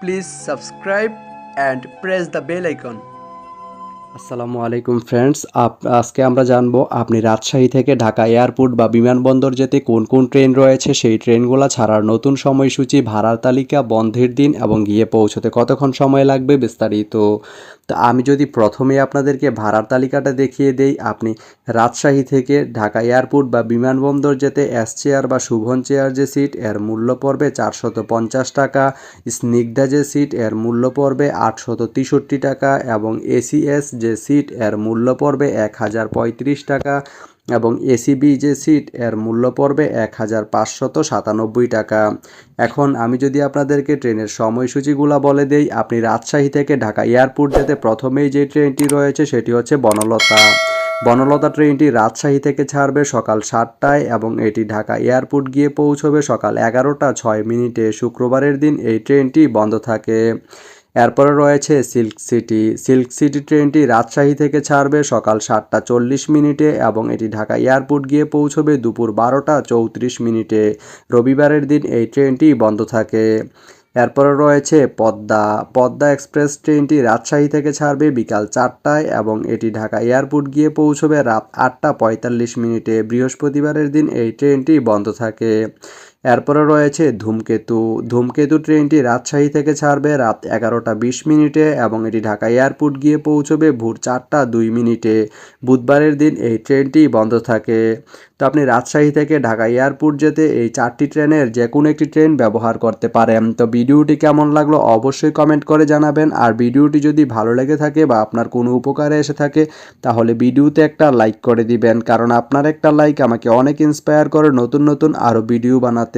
Please subscribe and press the bell icon. আসসালামু আলাইকুম friends, up আজকে আমরা জানব আপনি রাজশাহী থেকে ঢাকা এয়ারপোর্ট বা বিমানবন্দর যেতে কোন কোন ট্রেন রয়েছে, সেই ট্রেনগুলো ছাড়ার নতুন সময়সূচি, ভাড়ার তালিকা, বন্ধের দিন এবং গিয়ে পৌঁছতে কতক্ষণ সময় লাগবে বিস্তারিত। তো আমি যদি প্রথমে আপনাদেরকে ভাড়ার তালিকাটা দেখিয়ে দেই, আপনি রাজশাহী থেকে ঢাকা এয়ারপোর্ট বা বিমানবন্দর যেতে এস চেয়ার বা শুভন চেয়ার যে সিট এর মূল্য পড়বে চারশত পঞ্চাশ টাকা, স্নিগ্ধা যে সিট এর মূল্য পড়বে আটশত তেষট্টি টাকা এবং এসিএস যে সিট এর মূল্য পড়বে এক হাজার পঁয়ত্রিশ টাকা এবং এসিবি যে সিট এর মূল্য পড়বে এক হাজার পাঁচশত সাতানব্বই টাকা। এখন আমি যদি আপনাদেরকে ট্রেনের সময়সূচিগুলো বলে দেই, আপনি রাজশাহী থেকে ঢাকা এয়ারপোর্ট যেতে প্রথমেই যে ট্রেনটি রয়েছে সেটি হচ্ছে বনলতা। বনলতা ট্রেনটি রাজশাহী থেকে ছাড়বে সকাল সাতটায় এবং এটি ঢাকা এয়ারপোর্ট গিয়ে পৌঁছবে সকাল এগারোটা ছয় মিনিটে। শুক্রবারের দিন এই ট্রেনটি বন্ধ থাকে। এরপরে রয়েছে সিল্ক সিটি। সিল্ক সিটি ট্রেনটি রাজশাহী থেকে ছাড়বে সকাল সাতটা চল্লিশ মিনিটে এবং এটি ঢাকা এয়ারপোর্ট গিয়ে পৌঁছবে দুপুর বারোটা চৌত্রিশ মিনিটে। রবিবারের দিন এই ট্রেনটি বন্ধ থাকে। এরপরে রয়েছে পদ্মা। পদ্মা এক্সপ্রেস ট্রেনটি রাজশাহী থেকে ছাড়বে বিকাল চারটায় এবং এটি ঢাকা এয়ারপোর্ট গিয়ে পৌঁছবে রাত আটটা পঁয়তাল্লিশ মিনিটে। বৃহস্পতিবারের দিন এই ট্রেনটি বন্ধ থাকে। এরপরে রয়েছে ধূমকেতু। ধূমকেতু ট্রেনটি রাজশাহী থেকে ছাড়বে রাত এগারোটা বিশ মিনিটে এবং এটি ঢাকা এয়ারপোর্ট গিয়ে পৌঁছবে ভোর চারটা দুই মিনিটে। বুধবারের দিন এই ট্রেনটি বন্ধ থাকে। তো আপনি রাজশাহী থেকে ঢাকা এয়ারপোর্ট যেতে এই চারটি ট্রেনের যে কোনো একটি ট্রেন ব্যবহার করতে পারেন। তো ভিডিওটি কেমন লাগল অবশ্যই কমেন্ট করে জানাবেন। আর ভিডিওটি যদি ভালো লেগে থাকে বা আপনার কোনো উপকারে এসে থাকে, তাহলে ভিডিওতে একটা লাইক করে দিবেন। কারণ আপনার একটা লাইক আমাকে অনেক ইন্সপায়ার করে নতুন নতুন আরও ভিডিও বানাতে।